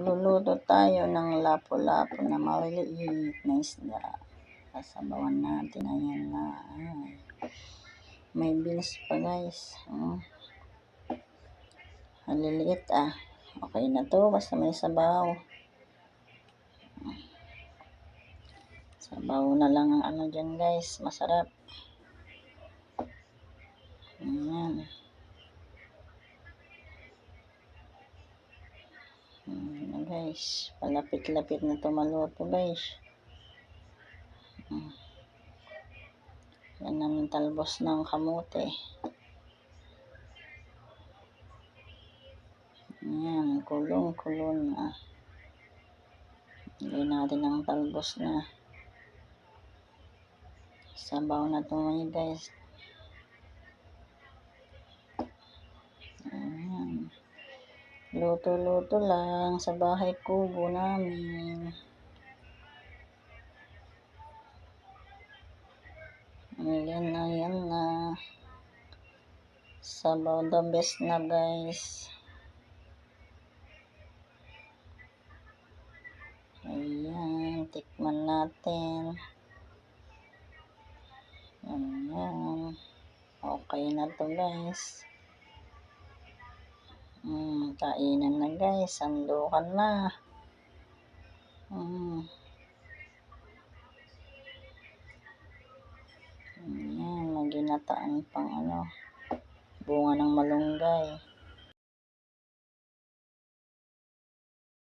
Magluluto tayo ng lapo-lapo na maliliit na isda. Sasabawan natin. Ayan na. Ay. May beans pa guys. Oh. Maliliit ah. Okay na to. Basta may sabaw. Sabaw na lang ang ano dyan guys. Masarap. Guys. Palapit-lapit na to maluto guys. Yan ang talbos ng kamote. Ayan, kulong-kulong na. Hindi natin ang talbos na. Sabaw na to mga guys. Luto-luto lang sa bahay kubo namin. Ayan na, ayan na. Sabaw the best na guys. Ayan, tikman natin. Ayan. Okay na to guys. Hmm, kainan na guys. Sandukan na. Hmm. Ayan, maginataan pang ano. Bunga ng malunggay.